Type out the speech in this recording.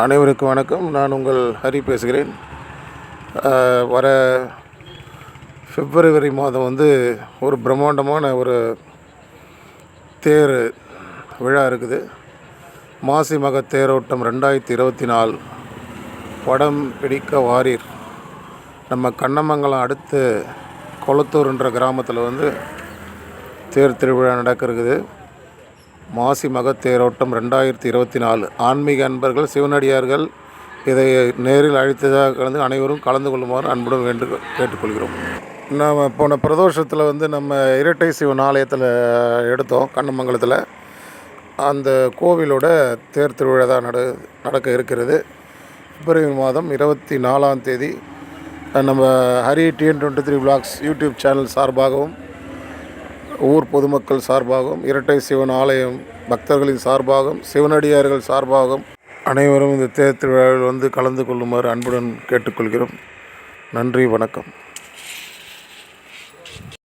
அனைவருக்கும் வணக்கம். நான் உங்கள் ஹரி பேசுகிறேன். வர பிப்ரவரி மாதம் வந்து ஒரு பிரம்மாண்டமான ஒரு தேர் விழா இருக்குது. மாசி மக தேரோட்டம் ரெண்டாயிரத்தி இருபத்தி நாலு. படம் பிடிக்க வாரீர். நம்ம கண்ணமங்கலம் அடுத்து கொளத்தூர்ன்ற கிராமத்தில் வந்து தேர் திருவிழா நடக்கிறது மாசி மகத்தேரோட்டம் ரெண்டாயிரத்தி இருபத்தி நாலு. ஆன்மீக அன்பர்கள் சிவனடியார்கள் இதை நேரில் அழைத்ததாக கலந்து அனைவரும் கலந்து கொள்ளுமாறு அன்புடன் வேண்டு கேட்டுக்கொள்கிறோம். நாம் போன பிரதோஷத்தில் வந்து நம்ம இரட்டை சிவன் ஆலயத்தில் எடுத்தோம் கண்ணமங்கலத்தில். அந்த கோவிலோட தேர் திருவிழா தான் நட நடக்க இருக்கிறது. பிப்ரவரி மாதம் இருபத்தி நாலாம் தேதி நம்ம Hari TN twenty three blogs YouTube channel சார்பாகவும் ஊர் பொதுமக்கள் சார்பாகவும் இரட்டை சிவன் ஆலயம் பக்தர்களின் சார்பாகவும் சிவனடியார்கள் சார்பாகவும் அனைவரும் இந்த தேர் திருவிழாவில் வந்து கலந்து கொள்ளுமாறு அன்புடன் கேட்டுக்கொள்கிறோம். நன்றி வணக்கம்.